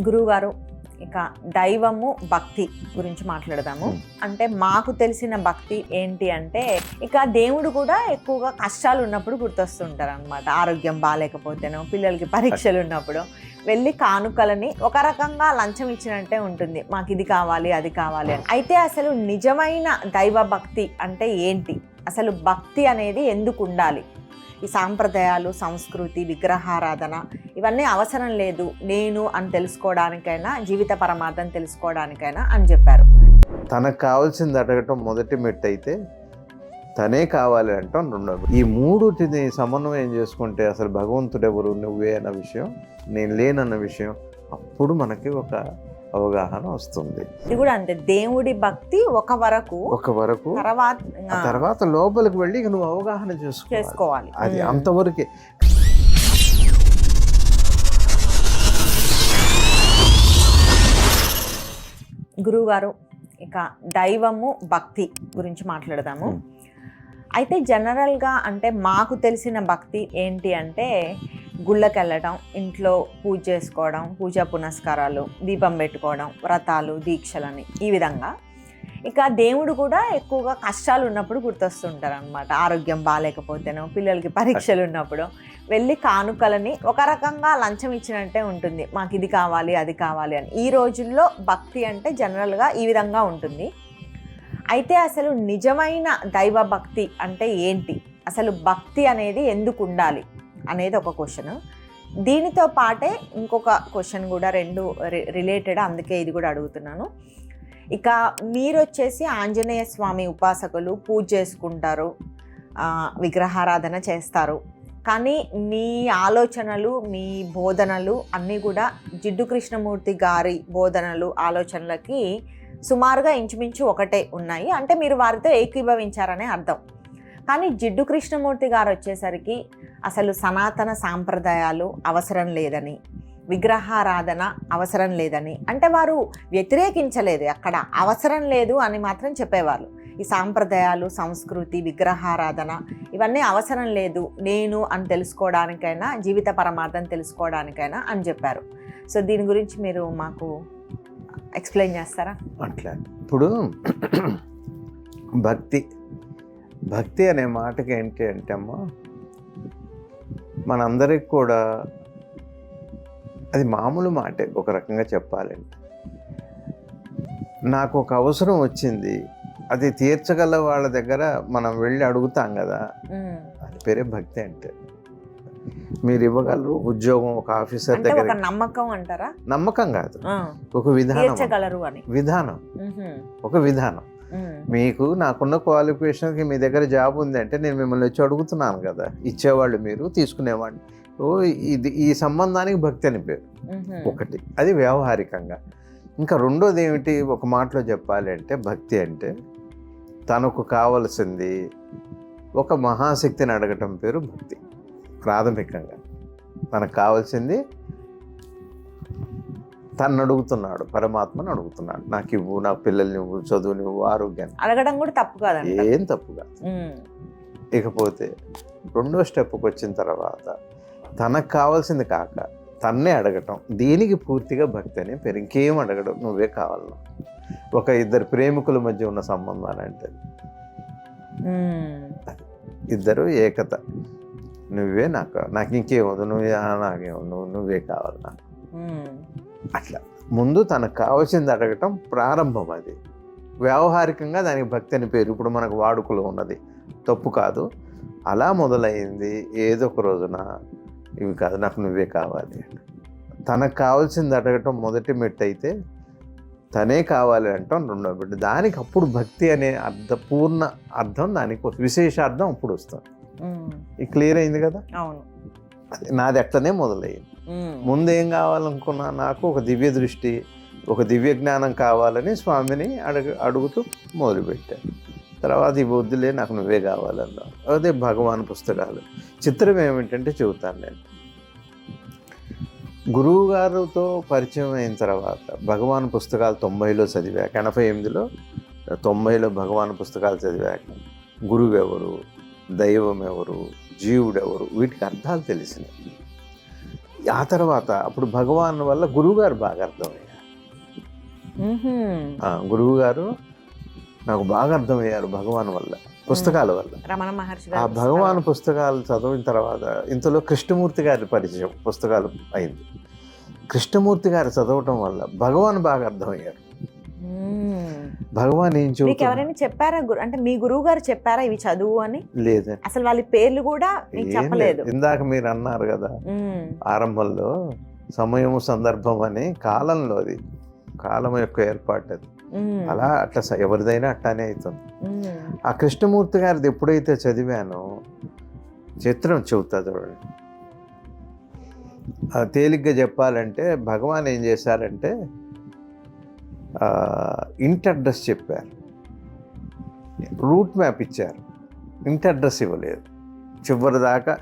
గురువుగారు ఇక దైవము భక్తి గురించి మాట్లాడదాము. అంటే మాకు తెలిసిన భక్తి ఏంటి అంటే ఇక దేవుడు కూడా ఎక్కువగా కష్టాలు ఉన్నప్పుడు గుర్తొస్తుంటారు అనమాట ఆరోగ్యం బాగాలేకపోతేనో పిల్లలకి పరీక్షలు ఉన్నప్పుడు వెళ్ళి కానుకలని ఒక రకంగా లంచం ఇచ్చినట్టే ఉంటుంది. మాకు ఇది కావాలి అది కావాలి అని. అయితే అసలు నిజమైన దైవ భక్తి అంటే ఏంటి? అసలు భక్తి అనేది ఎందుకు ఉండాలి? ఈ సాంప్రదాయాలు సంస్కృతి విగ్రహారాధన ఇవన్నీ అవసరం లేదు. నేను అని తెలుసుకోవడానికైనా జీవిత పరమార్థం తెలుసుకోవడానికైనా అని చెప్పారు. తనకు కావాల్సింది అడగటం మొదటి మెట్టు అయితే తనే కావాలి అంటాం రెండో ఈ మూడుటిని సమన్వయం చేసుకుంటే అసలు భగవంతుడు ఎవరు? నువ్వే అన్న విషయం నేను లేనన్న విషయం అప్పుడు మనకి ఒక అవగాహన వస్తుంది. ఇది కూడా అంతే. దేవుడి భక్తి ఒక వరకు ఒక వరకు తర్వాత తర్వాత లోపలికి వెళ్ళి ఇక నువ్వు అవగాహన చేసుకో చేసుకోవాలి. అది. అంతవరకే. గురువుగారు ఇక దైవము భక్తి గురించి మాట్లాడదాము. అయితే జనరల్గా అంటే మాకు తెలిసిన భక్తి ఏంటి అంటే గుళ్ళకి వెళ్ళటం ఇంట్లో పూజ చేసుకోవడం పూజా పునస్కారాలు దీపం పెట్టుకోవడం వ్రతాలు దీక్షలని ఈ విధంగా. ఇక దేవుడు కూడా ఎక్కువగా కష్టాలు ఉన్నప్పుడు గుర్తొస్తుంటారు అనమాట ఆరోగ్యం బాగాలేకపోతేనో పిల్లలకి పరీక్షలు ఉన్నప్పుడు వెళ్ళి కానుకలని ఒక రకంగా లంచం ఇచ్చినట్టే ఉంటుంది. మాకు ఇది కావాలి అది కావాలి అని. ఈ రోజుల్లో భక్తి అంటే జనరల్గా ఈ విధంగా ఉంటుంది. అయితే అసలు నిజమైన దైవ భక్తి అంటే ఏంటి? అసలు భక్తి అనేది ఎందుకు ఉండాలి? అనేది ఒక క్వశ్చన్ దీనితో పాటే ఇంకొక క్వశ్చన్ కూడా రెండు రిలేటెడ్ అందుకే ఇది కూడా అడుగుతున్నాను. ఇక మీరు వచ్చేసి ఆంజనేయ స్వామి ఉపాసకులు పూజ చేసుకుంటారు విగ్రహారాధన చేస్తారు. కానీ మీ ఆలోచనలు మీ బోధనలు అన్నీ కూడా జిడ్డు కృష్ణమూర్తి గారి బోధనలు ఆలోచనలకి సుమారుగా ఇంచుమించు ఒకటే ఉన్నాయి. అంటే మీరు వారితో ఏకీభవించారనే అర్థం. కానీ జిడ్డు కృష్ణమూర్తి గారు వచ్చేసరికి అసలు సనాతన సాంప్రదాయాలు అవసరం లేదని విగ్రహారాధన అవసరం లేదని అంటే వారు వ్యతిరేకించలేదు. అక్కడ అవసరం లేదు అని మాత్రం చెప్పేవాళ్ళు. ఈ సాంప్రదాయాలు సంస్కృతి విగ్రహారాధన ఇవన్నీ అవసరం లేదు నేను అని తెలుసుకోవడానికైనా జీవిత పరమార్థం తెలుసుకోవడానికైనా అని చెప్పారు. సో దీని గురించి మీరు మాకు ఎక్స్ప్లెయిన్ చేస్తారా? అట్లా. ఇప్పుడు భక్తి భక్తి అనే మాటకి ఏంటి అంటే అమ్మా మనందరికి కూడా అది మామూలు మాటే ఒక రకంగా చెప్పాలంటే. నాకు ఒక అవసరం వచ్చింది. అది తీర్చగల వాళ్ళ దగ్గర మనం వెళ్ళి అడుగుతాం కదా. అది పేరే భక్తి అంటే. మీరు ఇవ్వగలరు? ఉద్యోగం ఒక ఆఫీసర్ దగ్గర నమ్మకం అంటారా? నమ్మకం కాదు. ఒక విధానం. విధానం. ఒక విధానం. మీకు నాకున్న క్వాలిఫికేషన్కి మీ దగ్గర జాబ్ ఉంది అంటే నేను మిమ్మల్ని వచ్చి అడుగుతున్నాను కదా. ఇచ్చేవాళ్ళు మీరు తీసుకునేవాడిని ఓ ఇది ఈ సంబంధానికి భక్తి అని పేరు. మ్హూ. ఒకటి. అది వ్యవహారికంగా. ఇంకా రెండోది ఏమిటి? ఒక మాటలో చెప్పాలి అంటే భక్తి అంటే తనకు కావలసింది ఒక మహాశక్తిని అడగటం పేరు భక్తి. ప్రాథమికంగా. తనకు కావాల్సింది తను అడుగుతున్నాడు పరమాత్మను అడుగుతున్నాడు నాకు ఇవ్వు నా పిల్లల్ని ఇవ్వు చదువుని ఇవ్వు ఆరోగ్యాన్ని. అడగడం కూడా తప్పు కాదంట. ఏం తప్పుగా మ్మ్. ఇకపోతే రెండో స్టెప్కి వచ్చిన తర్వాత తనకు కావాల్సింది కాక తన్నే అడగటం దీనికి పూర్తిగా భక్తి అని పేరు. ఇంకేం అడగడం నువ్వే కావాలను ఒక ఇద్దరు ప్రేమికుల మధ్య ఉన్న సంబంధాలు అంటే. ఇద్దరు ఏకత. నువ్వే నాకు నాకు ఇంకేమవుతుంది నువ్వే నాకేమో నువ్వు నువ్వే కావాలి నాకు. అట్లా. ముందు తనకు కావాల్సింది అడగటం ప్రారంభం అది. వ్యావహారికంగా దానికి భక్తి అని పేరు ఇప్పుడు మనకు వాడుకలో ఉన్నది. తప్పు కాదు. అలా మొదలైంది. ఏదో ఒక రోజున ఇవి కాదు నాకు నువ్వే కావాలి తనకు కావాల్సింది అడగటం మొదటి మెట్టు అయితే తనే కావాలి అంటాం రెండో మెట్టు. దానికి అప్పుడు భక్తి అనే అర్థ పూర్ణ అర్థం దానికి వస్తుంది. విశేషార్థం అప్పుడు వస్తుంది. ఇది క్లియర్ అయింది కదా? అవును. అది నాది అట్లనే మొదలయ్యింది ముందేం కావాలనుకున్నా నాకు ఒక దివ్య దృష్టి ఒక దివ్య జ్ఞానం కావాలని స్వామిని అడుగు అడుగుతూ మొదలుపెట్టాను తర్వాత ఈ బుద్ధులే నాకు నువ్వే కావాలన్నా అదే భగవాన్ పుస్తకాలు. చిత్రం ఏమిటంటే చెబుతాను నేను. గురువు గారితో పరిచయం అయిన తర్వాత భగవాన్ పుస్తకాలు తొంభైలో చదివాక ఎనభై ఎనిమిదిలో తొంభైలో భగవాన్ పుస్తకాలు చదివాక గురువు ఎవరు దైవం ఎవరు జీవుడు ఎవరు వీటికి అర్థాలు తెలిసినాయి ఆ తర్వాత అప్పుడు భగవాన్ వల్ల గురువుగారు బాగా అర్థమయ్యారు. గురువుగారు నాకు బాగా అర్థమయ్యారు భగవాన్ వల్ల పుస్తకాల వల్ల. రమణ మహర్షి ఆ భగవాన్ పుస్తకాలు చదివిన తర్వాత ఇంతలో కృష్ణమూర్తి గారి పరిచయం పుస్తకాలు అయింది. కృష్ణమూర్తి గారు చదవటం వల్ల భగవాన్ బాగా అర్థమయ్యారు. భగవాన్ ఏం మీకు ఎవరైనా చెప్పారా గురు- అంటే మీ గురువు గారు చెప్పారా ఇవి చదువు అని లేదండి అసలు వాళ్ళ పేర్లు కూడా చెప్పలేదు లేదు. ఇందాక మీరు అన్నారు కదా. ఆరంభంలో సమయము సందర్భం అని కాలంలో అది కాలం యొక్క ఏర్పాటు అది. అలా అట్లా ఎవరిదైనా అట్లానే అవుతుంది. ఆ కృష్ణమూర్తి గారిది ఎప్పుడైతే చదివానో చిత్రం చెబుతా చూడండి ఆ తేలిగ్గా చెప్పాలంటే భగవాన్ ఏం చేశారంటే ఇంటి అడ్రస్ చెప్పారు. రూట్ మ్యాప్ ఇచ్చారు. ఇంటి అడ్రస్ ఇవ్వలేదు. చివరి దాకా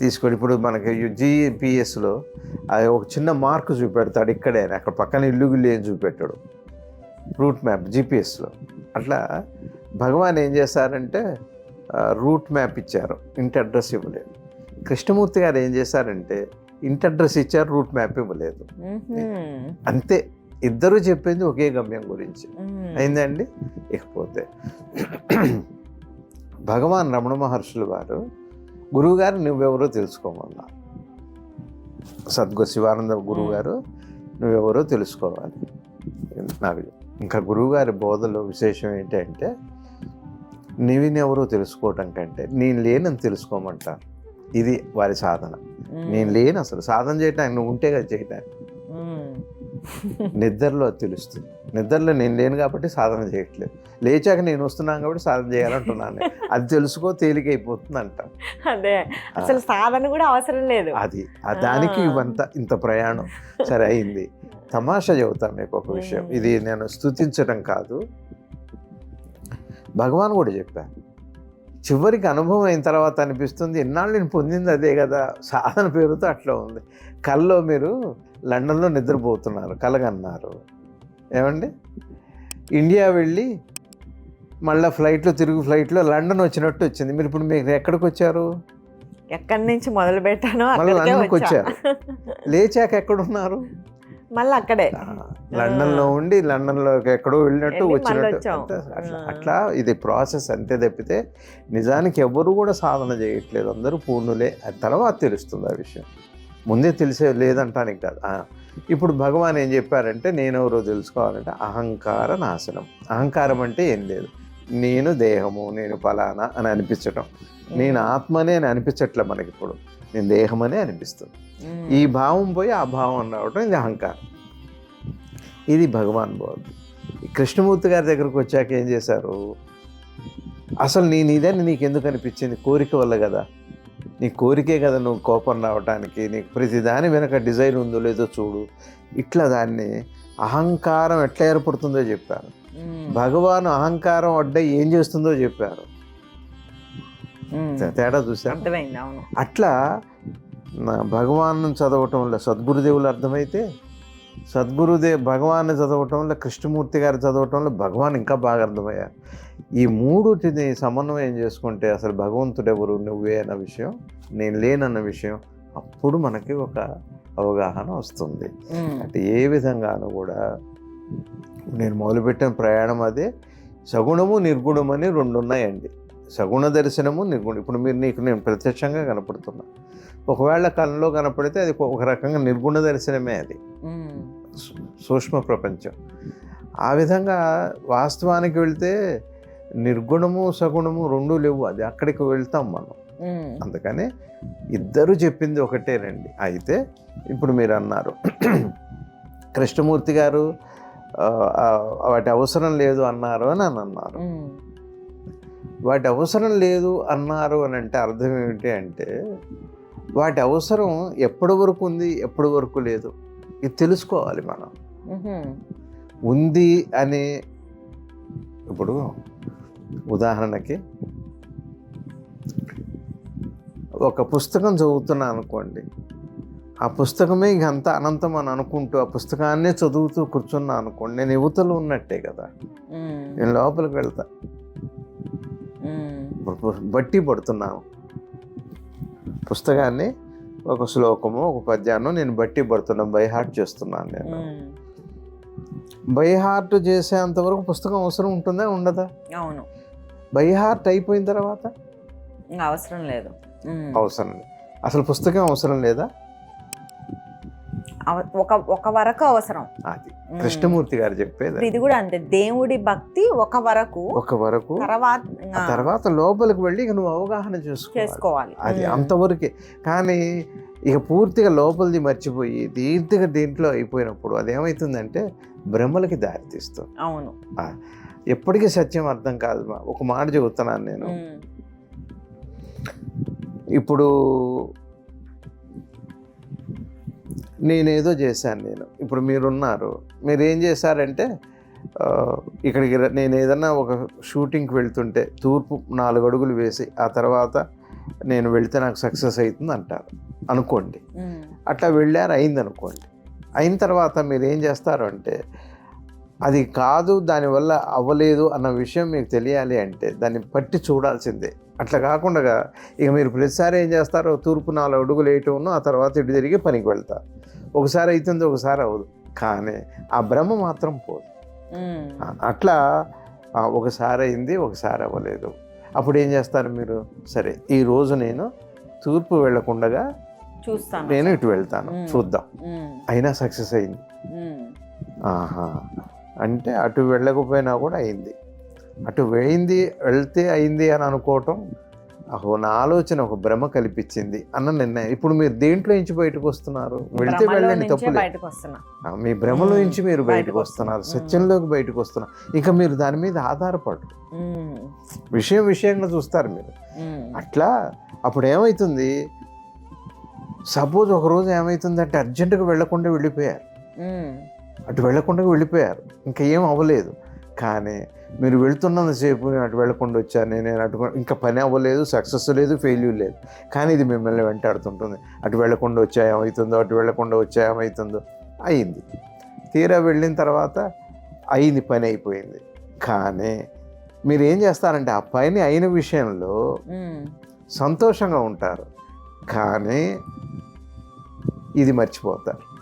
తీసుకొని ఇప్పుడు మనకి జిపిఎస్లో అది ఒక చిన్న మార్క్ చూపెడతాడు ఇక్కడే. అక్కడ పక్కన ఇల్లు గిల్లు ఏం చూపెట్టాడు. రూట్ మ్యాప్ జిపిఎస్లో అట్లా భగవాన్ ఏం చేశారంటే రూట్ మ్యాప్ ఇచ్చారు. ఇంటి అడ్రస్ ఇవ్వలేదు. కృష్ణమూర్తి గారు ఏం చేశారంటే ఇంటి అడ్రస్ ఇచ్చారు రూట్ మ్యాప్ ఇవ్వలేదు. అంతే. ఇద్దరు చెప్పింది ఒకే గమ్యం గురించి. అయిందండి? ఇకపోతే. భగవాన్ రమణ మహర్షులు వారు గురువుగారు నువ్వెవరో తెలుసుకోమన్నా సద్గురు శివానంద గురువు గారు నువ్వెవరో తెలుసుకోవాలి. నాకు ఇంకా గురువుగారి బోధలో విశేషం ఏంటంటే నీవినెవరో తెలుసుకోవటం కంటే నేను లేనని తెలుసుకోమంటారు. ఇది వారి సాధన. నేను లేను అసలు సాధన చేయటానికి నువ్వు ఉంటే కదా చేయటానికి. నిద్రలో తెలుస్తుంది. నిద్రలో నేను లేను కాబట్టి సాధన చేయట్లేదు. లేచాక నేను వస్తున్నాను కాబట్టి సాధన చేయాలంటున్నాను. అది తెలుసుకో తేలికైపోతుంది అంట అదే అసలు సాధన కూడా అవసరం లేదు. అది. దానికి. ఇవంత ఇంత ప్రయాణం. సరే అయింది. తమాషా చెబుతాను మీకు ఒక విషయం. ఇది నేను స్తుతించడం కాదు. భగవాన్ కూడా చెప్పాను చివరికి అనుభవం అయిన తర్వాత అనిపిస్తుంది ఎన్నాళ్ళు నేను పొందింది అదే కదా. సాధన పేరుతో అట్లా ఉంది. కల్లో మీరు లండన్లో నిద్రపోతున్నారు కలగన్నారు. ఏమండి? ఇండియా వెళ్ళి మళ్ళీ ఫ్లైట్లో తిరుగు ఫ్లైట్లో లండన్ వచ్చినట్టు వచ్చింది. మీరు ఇప్పుడు మీరు ఎక్కడికి వచ్చారు ఎక్కడి నుంచి మొదలు పెట్టానో మళ్ళీ లండన్కి వచ్చా. లేచాక ఎక్కడున్నారు? మళ్ళీ అక్కడే. లండన్లో ఉండి లండన్లో ఎక్కడో వెళ్ళినట్టు వచ్చినట్టు. అట్లా. అట్లా ఇది ప్రాసెస్ అంతే తప్పితే నిజానికి ఎవరు కూడా సాధన చేయట్లేదు. అందరూ పూర్ణులే. తర్వాత తెలుస్తుంది ఆ విషయం. ముందే తెలిసే లేదంటానికి కాదు. ఇప్పుడు భగవాన్ ఏం చెప్పారంటే నేను ఎవరో తెలుసుకోవాలంటే అహంకార నాశనం. అహంకారం అంటే ఏం లేదు. నేను దేహము నేను ఫలానా అని అనిపించటం. నేను ఆత్మనే అని అనిపించట్లే మనకి ఇప్పుడు. నేను దేహమనే అనిపిస్తుంది. ఈ భావం పోయి ఆ భావం రావడం ఇది అహంకారం. ఇది భగవాన్ బోధ. కృష్ణమూర్తి గారి దగ్గరకు వచ్చాక ఏం చేశారు? అసలు నేను ఇదని నీకు ఎందుకు అనిపించింది? కోరిక వల్ల కదా. నీ కోరికే కదా నువ్వు కోపం రావటానికి నీకు ప్రతి దాని వెనక డిజైన్ ఉందో లేదో చూడు. ఇట్లా దాన్ని అహంకారం ఎట్లా ఏర్పడుతుందో చెప్పారు. భగవాన్ అహంకారం అడ్డ ఏం చేస్తుందో చెప్పారు. తేడా అవును. అట్లా భగవాన్ చదవటం వల్ల సద్గురుదేవులు అర్థమైతే సద్గురుదే భగవాన్ చదవటం వల్ల కృష్ణమూర్తి గారు చదవటం వల్ల భగవాన్ ఇంకా బాగా అర్థమయ్యారు ఈ మూడుటిని సమన్వయం చేసుకుంటే అసలు భగవంతుడు ఎవరు నువ్వే అన్న విషయం నేను లేనన్న విషయం అప్పుడు మనకి ఒక అవగాహన వస్తుంది. అంటే ఏ విధంగానూ కూడా నేను మొదలుపెట్టిన ప్రయాణం అదే. సగుణము నిర్గుణం అని రెండు ఉన్నాయండి సగుణ దర్శనము నిర్గుణం. ఇప్పుడు మీరు నీకు నేను ప్రత్యక్షంగా కనపడుతున్నా. ఒకవేళ కళ్ళలో కనపడితే అది ఒక రకంగా నిర్గుణ దర్శనమే అది. సూక్ష్మ ప్రపంచం. ఆ విధంగా వాస్తవానికి వెళ్తే నిర్గుణము సగుణము రెండు లేవు. అది అక్కడికి వెళ్తాం మనం. అందుకని ఇద్దరు చెప్పింది ఒకటేనండి అయితే ఇప్పుడు మీరు అన్నారు. కృష్ణమూర్తి గారు వాటి అవసరం లేదు అన్నారు అని అని అన్నారు. వాటి అవసరం లేదు అన్నారు అని అంటే అర్థం ఏమిటి అంటే వాటి అవసరం ఎప్పటి వరకు ఉంది ఎప్పటి వరకు లేదు. ఇది తెలుసుకోవాలి మనం. ఉంది అని ఇప్పుడు ఉదాహరణకి ఒక పుస్తకం చదువుతున్నా అనుకోండి. ఆ పుస్తకమే ఇంక అంత అనంతం అని అనుకుంటూ ఆ పుస్తకాన్నే చదువుతూ కూర్చున్నా అనుకోండి నేను యువతలో ఉన్నట్టే కదా. నేను లోపలికి వెళ్తా. బట్టి పడుతున్నాను. పుస్తకాన్ని ఒక శ్లోకము ఒక పద్యాన్ని నేను బట్టి పడుతున్నా బై హార్ట్ చేస్తున్నాను నేను. బై హార్ట్ చేసేంత వరకు పుస్తకం అవసరం ఉంటుందా ఉండదా? అవును. బై హార్ట్ అయిపోయిన తర్వాత? అవసరం లేదు. అవసరం లేదు. అసలు పుస్తకం అవసరం లేదా? ఒక ఒక వరకు అవసరం. అది. కృష్ణమూర్తి గారు చెప్పేది ఇది కూడా అంతే. దేవుడి భక్తి ఒక వరకు ఒక వరకు తర్వాత తర్వాత లోపలికి వెళ్ళి ఇక నువ్వు అవగాహన చేసుకోవాలి. అది. అంతవరకే. కానీ ఇక పూర్తిగా లోపలిది మర్చిపోయి దీర్ఘంగా దీంట్లో అయిపోయినప్పుడు అదేమవుతుందంటే భ్రమలకి దారితీస్తుంది అవును. ఎప్పటికీ సత్యం అర్థం కాదు. మా ఒక మాట చెబుతున్నాను నేను. ఇప్పుడు నేనేదో చేశాను నేను. ఇప్పుడు మీరున్నారు. మీరు ఏం చేశారంటే ఇక్కడికి నేను ఏదన్నా ఒక షూటింగ్కి వెళ్తుంటే తూర్పు నాలుగు అడుగులు వేసి ఆ తర్వాత నేను వెళ్తే నాకు సక్సెస్ అవుతుంది అంటారు. అనుకోండి. అట్లా వెళ్ళారు అయింది అనుకోండి అయిన తర్వాత మీరు ఏం చేస్తారు అంటే అది కాదు దానివల్ల అవ్వలేదు అన్న విషయం మీకు తెలియాలి అంటే దాన్ని పట్టి చూడాల్సిందే. అట్లా కాకుండా ఇక మీరు ప్రతిసారి ఏం చేస్తారో? తూర్పు నాలుగు అడుగులు వేయటం ఆ తర్వాత ఇటు తిరిగి పనికి వెళ్తారు. ఒకసారి అవుతుంది ఒకసారి అవ్వదు. కానీ ఆ భ్రమ మాత్రం పోదు. అట్లా ఒకసారి అయింది ఒకసారి అవ్వలేదు. అప్పుడు ఏం చేస్తారు మీరు? సరే ఈ రోజు నేను తూర్పు వెళ్ళకుండగా చూస్తాను. నేను ఇటు వెళ్తాను. చూద్దాం. అయినా సక్సెస్ అయింది. ఆహా. అంటే అటు వెళ్ళకపోయినా కూడా అయింది. అటు వేయింది వెళ్తే అయింది అని అనుకోవటం అహో నా ఆలోచన ఒక భ్రమ కల్పించింది అన్న నిర్ణయం. ఇప్పుడు మీరు దేంట్లో నుంచి బయటకు వస్తున్నారు? వెళ్తే వెళ్ళండి ఆ, మీ భ్రమలో. నుంచి మీరు బయటకు వస్తున్నారు. వస్తున్నా. సత్యంలోకి బయటకు వస్తున్నారు ఇంకా మీరు దాని మీద ఆధారపడరు. విషయం విషయంగా చూస్తారు మీరు. అట్లా అప్పుడు ఏమవుతుంది సపోజ్ ఒక రోజు ఏమవుతుందంటే అర్జెంటుగా వెళ్ళకుండా వెళ్ళిపోయారు. అటు వెళ్ళకుండా వెళ్ళిపోయారు. ఇంకా ఏం అవ్వలేదు. కానీ మీరు వెళ్తున్నంతసేపు నేను అటు వెళ్ళకుండా వచ్చాను నేను అటు ఇంకా పని అవ్వలేదు సక్సెస్ లేదు ఫెయిల్యూర్ లేదు. కానీ ఇది మిమ్మల్ని వెంటాడుతుంటుంది. అటు వెళ్ళకుండా వచ్చా ఏమవుతుందో అటు వెళ్ళకుండా వచ్చా ఏమవుతుందో అయింది. తీరా వెళ్ళిన తర్వాత అయింది పని అయిపోయింది. కానీ మీరు ఏం చేస్తారంటే ఆ పని అయిన విషయంలో. సంతోషంగా ఉంటారు. కానీ ఇది మర్చిపోతారు.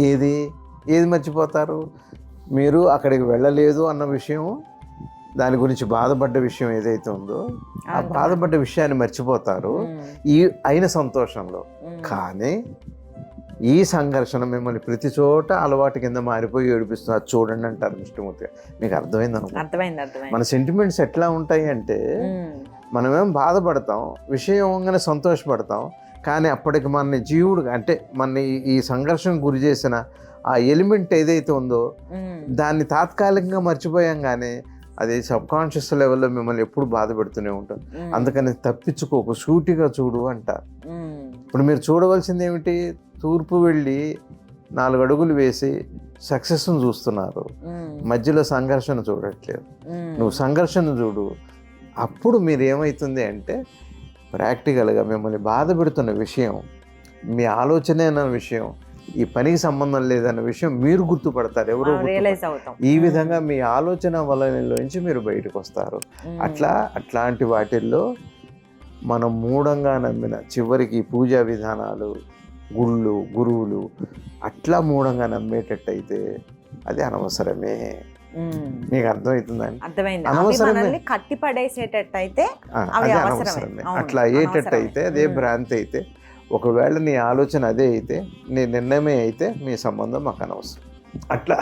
ఏది? ఏది మర్చిపోతారు? మీరు అక్కడికి వెళ్ళలేదు అన్న విషయం దాని గురించి బాధపడ్డ విషయం ఏదైతే ఉందో ఆ. బాధపడ్డ విషయాన్ని మర్చిపోతారు. ఈ అయిన సంతోషంలో. కానీ ఈ సంఘర్షణ మిమ్మల్ని ప్రతి చోట అలవాటు కింద మారిపోయి ఏడిపిస్తుంది అది చూడండి అంటారు విష్ణుమూర్తి. మీకు అర్థమైంది అర్థమైంది మన సెంటిమెంట్స్ ఎట్లా ఉంటాయి అంటే. మనమేం బాధపడతాం విషయంగానే సంతోషపడతాం కానీ అప్పటికి మన జీవుడు అంటే మన ఈ- ఈ సంఘర్షణ గురి చేసిన ఆ ఎలిమెంట్ ఏదైతే ఉందో. దాన్ని తాత్కాలికంగా మర్చిపోయాం కానీ అది సబ్ కాన్షియస్ లెవెల్లో మిమ్మల్ని ఎప్పుడు బాధ పెడుతూనే ఉంటాం ఉమ్. అందుకని తప్పించుకోకు సూటిగా చూడు అంటారు ఉమ్. ఇప్పుడు మీరు చూడవలసింది ఏమిటి తూర్పు వెళ్ళి నాలుగు అడుగులు వేసి సక్సెస్ను చూస్తున్నారు. మధ్యలో సంఘర్షణ చూడట్లేదు. నువ్వు సంఘర్షణ చూడు అప్పుడు మీరు ఏమవుతుంది అంటే ప్రాక్టికల్గా మిమ్మల్ని బాధ పెడుతున్న విషయం మీ ఆలోచనే విషయం ఈ పనికి సంబంధం లేదన్న విషయం మీరు గుర్తుపడతారు ఎవరో మనం రియలైజ్ అవుతాం ఈ విధంగా మీ ఆలోచన వలనలోంచి మీరు బయటకు వస్తారు. అట్లా అట్లాంటి వాటిల్లో మనం మూఢంగా నమ్మిన చివరికి పూజా విధానాలు గుళ్ళు గురువులు అట్లా మూఢంగా నమ్మేటట్టయితే అది అనవసరమే. మీకు అర్థమవుతుందండి అర్థమైంది అవి అనవసరమే. కట్టి పడేసేటట్టయితే అట్లా అయ్యేటట్టు అనవసరమే. అయితే అదే. భ్రాంతి అయితే ఒకవేళ నీ ఆలోచన అదే అయితే నీ నిర్ణయమే అయితే మీ సంబంధం మాకు అనవసరం. అట్లా?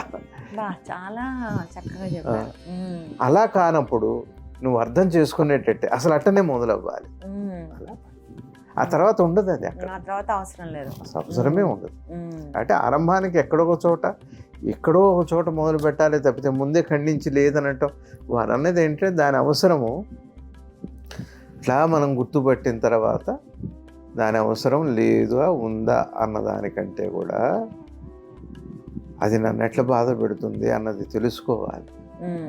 చాలా చక్కగా. అలా కానప్పుడు నువ్వు అర్థం చేసుకునేటట్టే అసలు అట్టనే మొదలవ్వాలి. ఆ తర్వాత ఉండదు అది అక్కడ. ఆ తర్వాత అవసరం లేదు. అవసరమే ఉండదు. అంటే ఆరంభానికి ఎక్కడో ఒక చోట ఎక్కడో ఒక చోట మొదలు పెట్టాలి తప్పితే ముందే ఖండించి లేదనటం వారు అన్నది ఏంటంటే దాని అవసరము ఇట్లా మనం గుర్తుపట్టిన తర్వాత దాని అవసరం లేదా ఉందా అన్న దానికంటే కూడా? అది నన్ను ఎట్లా బాధ పెడుతుంది అన్నది తెలుసుకోవాలి.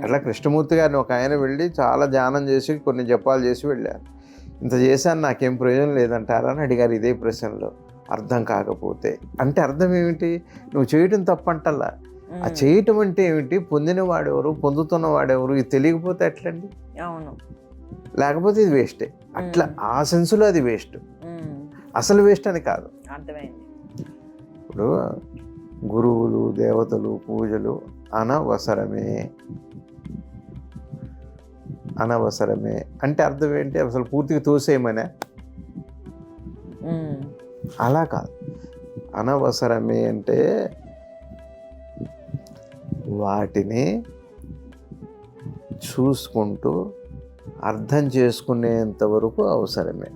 అట్లా కృష్ణమూర్తి గారిని ఒక ఆయన వెళ్ళి చాలా ధ్యానం చేసి కొన్ని జపాలు చేసి వెళ్ళారు. ఇంత చేశాను నాకేం ప్రయోజనం లేదంటారా అని అడిగారు ఇదే ప్రశ్నలో. అర్థం కాకపోతే. అంటే అర్థం ఏమిటి? నువ్వు చేయటం తప్పంటల్లా. ఆ. చేయటం అంటే ఏమిటి? పొందిన వాడెవరు పొందుతున్న వాడెవరు ఇది తెలియకపోతే ఎట్లండి? అవును. లేకపోతే ఇది వేస్టే. అట్లా ఆ సెన్సులో అది వేస్ట్. అసలు వేస్ట్ అని కాదు. అర్థమైంది. ఇప్పుడు గురువులు దేవతలు పూజలు అనవసరమే. అనవసరమే. అంటే అర్థం ఏంటి? అసలు పూర్తిగా తోసేయమనే? అలా కాదు. అనవసరమే అంటే వాటిని చూసుకుంటూ అర్థం చేసుకునేంత వరకు అవసరమే.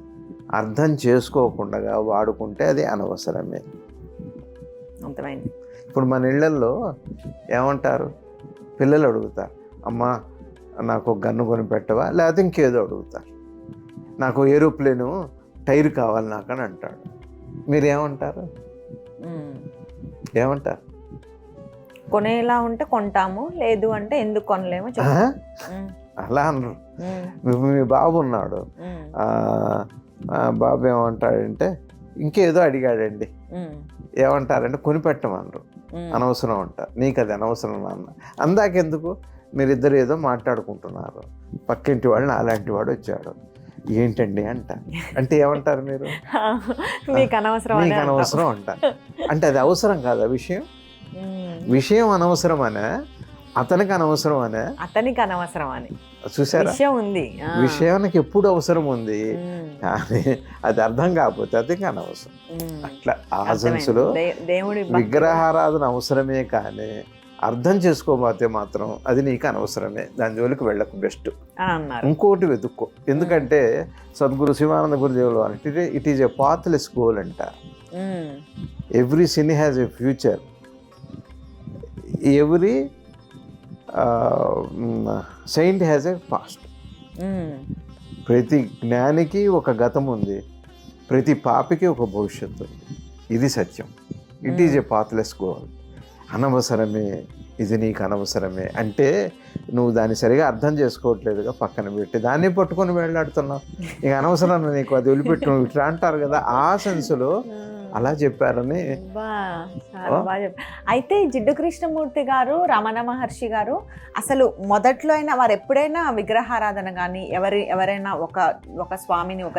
అర్థం చేసుకోకుండా వాడుకుంటే అది అనవసరమే. అర్థమైంది. ఇప్పుడు మన ఇళ్ళల్లో ఏమంటారు? పిల్లలు అడుగుతారు అమ్మా నాకు గన్ను కొని పెట్టవా? లేకపోతే ఇంకేదో అడుగుతారు. నాకు ఏరోప్లేను టైర్ కావాలి నాకు అని అంటాడు. మీరు ఏమంటారు. ఏమంటారు? కొనేలా ఉంటే కొంటాము లేదు అంటే ఎందుకు కొనలేమో అలా అనరు మీ- బాబు ఉన్నాడు. ఆ, ఆ, బాబు ఏమంటాడంటే ఇంకేదో అడిగాడండి. ఏమంటారంటే కొనిపెట్టమనరు ఉమ్. అనవసరం అంటారు నీకు అది అనవసరం నాన్న అందాకెందుకు? మీరిద్దరు ఏదో మాట్లాడుకుంటున్నారు. పక్కింటి వాళ్ళు అలాంటి వాడు వచ్చాడు. ఏంటండి అంట. అంటే ఏమంటారు మీరు? మీకు అనవసరం నీకు అనవసరం అంట. అంటే అది అవసరం కాదా విషయం? విషయం అనవసరం అనే అతనికి అనవసరం అనే అతనికి అనవసరం అని చూసారా విషయం ఉంది. విషయానికి ఎప్పుడు అవసరం ఉంది. కానీ అది అర్థం కాకపోతే అది అనవసరం. అట్లా ఆ అర్థమైంది. సెన్స్లో దే- దేవుడి విగ్రహారాధన అవసరమే కానీ అర్థం చేసుకోబోతే మాత్రం అది నీకు అనవసరమే. దాని జోలికి వెళ్ళకు బెస్ట్. ఇంకోటి వెతుక్కో. ఎందుకంటే సద్గురు శివానంద గురుదేవులు అంటే it is a pathless goal అంట. Every sinner has a future. Every saint has a past ప్రతి జ్ఞానికి ఒక గతం ఉంది. ప్రతి పాపికి ఒక భవిష్యత్తు ఉంది. ఇది సత్యం. It is a pathless goal అనవసరమే. ఇది నీకు అనవసరమే. అంటే నువ్వు దాన్ని సరిగా అర్థం చేసుకోవట్లేదుగా పక్కన పెట్టి. దాన్ని పట్టుకొని వెళ్ళాడుతున్నావు. ఇక అనవసరం నీకు అది వదిలిపెట్టు. నువ్వు ఇట్లా అంటారు కదా. ఆ సెన్స్లో అలా చెప్పారని. అయితే జిడ్డు కృష్ణమూర్తి గారు రమణ మహర్షి గారు అసలు మొదట్లో అయినా వారు ఎప్పుడైనా విగ్రహారాధన కానీ ఎవరి ఎవరైనా ఒక ఒక స్వామిని ఒక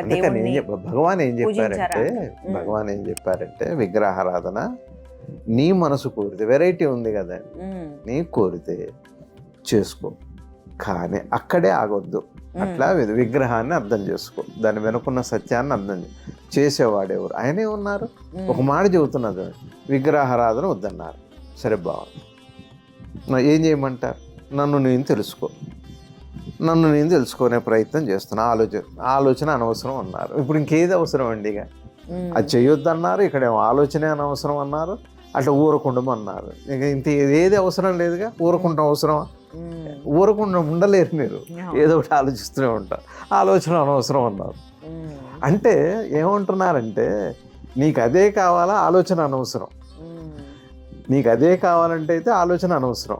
భగవాన్ ఏం చెప్పారంటే. భగవాన్ ఏం చెప్పారంటే విగ్రహారాధన నీ మనసు కోరితే వెరైటీ ఉంది కదా నీ కోరితే చేసుకో. కానీ అక్కడే ఆగొద్దు. అట్లా విగ్రహాన్ని అర్థం చేసుకో. దాని వెనుకున్న సత్యాన్ని అర్థం చే- చేసేవాడెవరు? ఆయనే ఉన్నారు. ఒక మాట చెబుతున్నది. విగ్రహారాధన వద్దన్నారు. సరే బాగుంది. నా ఏం చేయమంటారు? నన్ను నేను తెలుసుకో. నన్ను నేను తెలుసుకునే ప్రయత్నం చేస్తున్నా. ఆలోచన ఆలోచన అనవసరం అన్నారు. ఇప్పుడు ఇంకేది అవసరం అండి ఇక? అది చేయొద్దన్నారు. ఇక్కడేమో ఆలోచనే అనవసరం అన్నారు. అట్లా ఊరకుండం అన్నారు. ఇక ఇంత ఏది అవసరం లేదుగా? ఊరకుండం అవసరమా? ఊరకుండా ఉండలేరు మీరు. ఏదో ఒకటి ఆలోచిస్తూనే ఉంటారు. ఆలోచన అనవసరం అన్నారు. అంటే ఏమంటున్నారంటే నీకు అదే కావాలా ఆలోచన అనవసరం. నీకు అదే కావాలంటే అయితే ఆలోచన అనవసరం.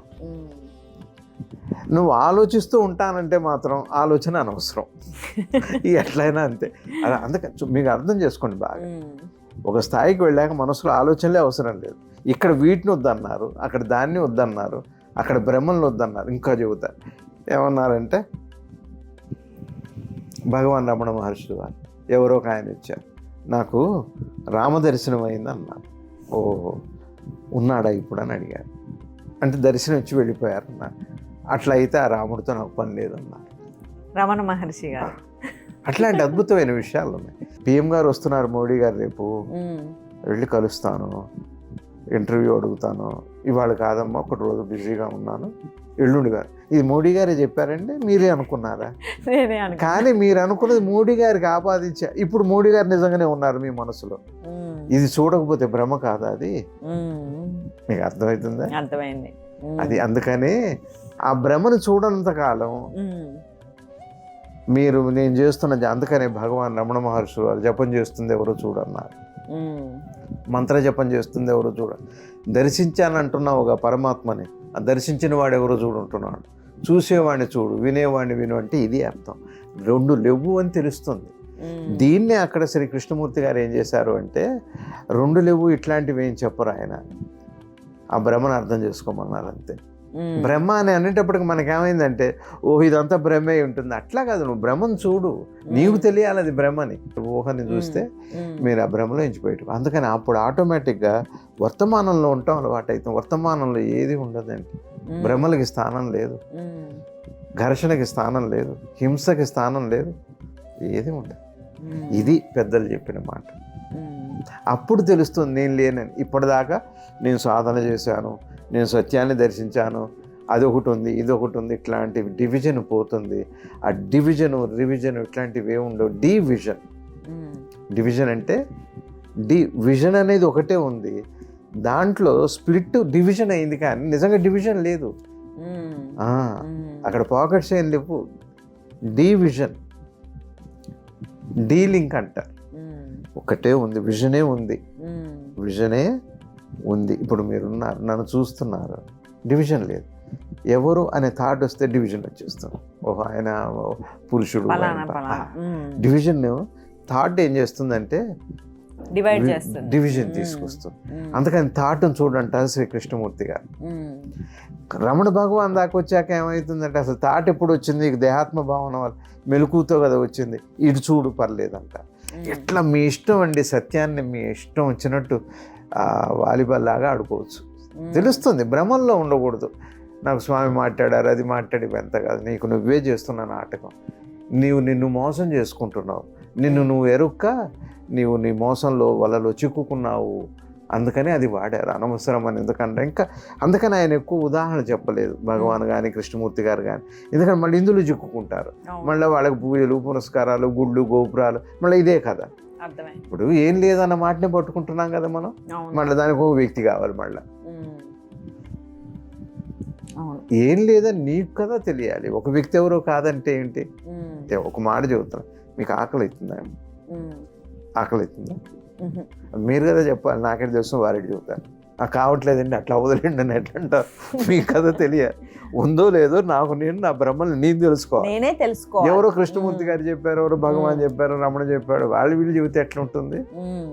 నువ్వు ఆలోచిస్తూ ఉంటానంటే మాత్రం ఆలోచన అనవసరం. ఎట్లయినా అంతే. అలా అందుకే మీకు అర్థం చేసుకోండి బాగా. ఒక స్థాయికి వెళ్ళాక మనసులో ఆలోచనలే అవసరం లేదు. ఇక్కడ వీటిని వద్దన్నారు అక్కడ దాన్ని వద్దన్నారు అక్కడ బ్రహ్మల్ని వద్దన్నారు ఇంకా చెబుతా. ఏమన్నారంటే భగవాన్ రమణ మహర్షి వారు ఎవరో ఒక ఆయన ఇచ్చారు. నాకు రామదర్శనం అయింది అన్నారు ఓహో ఉన్నాడా ఇప్పుడు అని అడిగారు. అంటే దర్శనం ఇచ్చి వెళ్ళిపోయారు అన్నారు అట్లా అయితే ఆ రాముడితో నాకు పని లేదన్నారు రమణ మహర్షి గారు. అట్లాంటి అద్భుతమైన విషయాలు ఉన్నాయి. పిఎం గారు వస్తున్నారు మోడీ గారు రేపు. వెళ్ళి కలుస్తాను. ఇంటర్వ్యూ అడుగుతాను. ఇవాళ కాదమ్మా ఒకటి రోజు బిజీగా ఉన్నాను. ఎల్లుండి గారు. ఇది మోడీ గారే చెప్పారండి మీరే అనుకున్నారా? నేనే అనుకున్నా. కానీ మీరు అనుకున్నది మోడీ గారికి ఆపాదించా. ఇప్పుడు మోడీ గారు నిజంగానే ఉన్నారు మీ మనసులో. ఇది చూడకపోతే భ్రమ కాదా అది? మీకు అర్థమవుతుందా అర్థమైంది. అది అందుకని ఆ భ్రమను చూడనంత కాలం మీరు నేను చేస్తున్న అందుకనే భగవాన్ రమణ మహర్షి వారు జపం చేస్తుంది ఎవరో చూడన్నారు. ఉమ్, మంత్ర జపం చేస్తుంది ఎవరో చూడ. దర్శించానంటున్నావు ఒక పరమాత్మని. ఆ దర్శించిన వాడు ఎవరో చూడుంటున్నాడు చూసేవాడిని చూడు వినేవాడిని విను అంటే ఇది అర్థం. రెండు లేవు అని తెలుస్తుంది. దీన్నే అక్కడ శ్రీ కృష్ణమూర్తి గారు ఏం చేశారు అంటే రెండు లేవు ఇట్లాంటివి ఏం చెప్పరు ఆయన. ఆ భ్రమను అర్థం చేసుకోమన్నారు అంతే. బ్రహ్మ అని అనేటప్పటికి మనకేమైందంటే ఓ ఇదంతా బ్రహ్మే ఉంటుంది. అట్లా కాదు నువ్వు బ్రహ్మను చూడు. నీకు తెలియాలి అది బ్రహ్మని. ఊహని చూస్తే. మీరు ఆ భ్రమలో ఎంచిపోయారు అందుకని అప్పుడు ఆటోమేటిక్గా వర్తమానంలో ఉంటాం అలవాటు అవుతాం వర్తమానంలో ఏది ఉండదండి. భ్రమలకి స్థానం లేదు. ఘర్షణకి స్థానం లేదు. హింసకి స్థానం లేదు. ఏది ఉండదు. ఇది పెద్దలు చెప్పిన మాట. అప్పుడు తెలుస్తుంది నేను లేనని. ఇప్పటిదాకా నేను సాధన చేశాను. నేను సత్యాన్ని దర్శించాను అది ఒకటి ఉంది ఇది ఒకటి ఉంది ఇట్లాంటి డివిజన్ పోతుంది. ఆ డివిజన్ రివిజన్ ఇట్లాంటివి ఏమి ఉండవు. డివిజన్. డివిజన్ అంటే డి విజన్ అనేది ఒకటే ఉంది. దాంట్లో స్ప్లిట్ డివిజన్ అయింది కానీ నిజంగా డివిజన్ లేదు. అక్కడ పాకెట్స్ ఏం లేవు. డివిజన్. డీ లింక్ అంటారు. ఒకటే ఉంది విజనే ఉంది. విజనే ఉంది. ఇప్పుడు మీరున్నారు నన్ను చూస్తున్నారు. డివిజన్ లేదు. ఎవరు అనే థాట్ వస్తే డివిజన్ వచ్చేస్తుంది. ఓహో ఆయన పురుషుడు. డివిజన్ థాట్ ఏం చేస్తుందంటే డివిజన్. తీసుకొస్తుంది. అందుకని థాట్ను చూడంటారు శ్రీ కృష్ణమూర్తి గారు. రమణ భగవాన్ దాకా వచ్చాక ఏమవుతుందంటే అసలు థాట్ ఎప్పుడు వచ్చింది? దేహాత్మ భావన వల్ల మెలకుతో కదా వచ్చింది. ఇటు చూడు పర్లేదంట. ఎట్లా మీ ఇష్టం అండి సత్యాన్ని? మీ ఇష్టం వచ్చినట్టు వాలీబాల్ లాగా ఆడుకోవచ్చు. తెలుస్తుంది భ్రమంలో ఉండకూడదు. నాకు స్వామి మాట్లాడారు అది మాట్లాడి ఎంత కాదు. నీకు నువ్వే చేస్తున్న నాటకం. నీవు నిన్ను మోసం చేసుకుంటున్నావు. నిన్ను నువ్వు ఎరుక్క నీవు నీ మోసంలో వలలో చిక్కుకున్నావు. అందుకని అది వాడారు అనవసరం అని. ఎందుకంటే ఇంకా అందుకని ఆయన ఎక్కువ ఉదాహరణ చెప్పలేదు. భగవాన్ కానీ కృష్ణమూర్తి గారు కానీ ఎందుకంటే మళ్ళీ ఇందులో చిక్కుకుంటారు. మళ్ళీ వాళ్ళకి పూజలు పురస్కారాలు గుళ్ళు గోపురాలు మళ్ళీ ఇదే కదా ఇప్పుడు ఏం లేదన్న మాటనే పట్టుకుంటున్నాం కదా మనం. మళ్ళీ దానికి ఒక వ్యక్తి కావాలి మళ్ళీ. ఏం లేదని నీకు కదా తెలియాలి. ఒక వ్యక్తి ఎవరో కాదంటే ఏంటి? ఒక మాట చెబుతున్నా. మీకు ఆకలి అవుతుందా. ఆకలి అవుతుందా. మీరు కదా చెప్పాలి. నాకే తెలుసు వారికి చెబుతాను కావట్లేదండి అట్లా వదిలేండి అని ఎట్లా అంటారు? మీకు కదా తెలియాలి ఉందో లేదో నాకు నేను నా బ్రహ్మని నేను తెలుసుకోవాలి. నేనే తెలుసుకో ఎవరో కృష్ణమూర్తి గారు చెప్పారు ఎవరో భగవాన్ చెప్పారు రమణ చెప్పాడు వాళ్ళు వీళ్ళు చెబితే ఎట్లా ఉంటుంది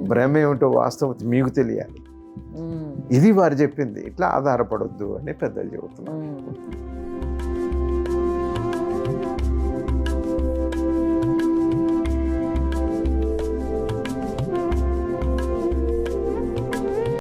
బ్రహ్మ ఏమిటో వాస్తవం మీకు తెలియాలి. ఇది వారు చెప్పింది ఇట్లా ఆధారపడొద్దు అని పెద్దలు చెబుతున్నారు.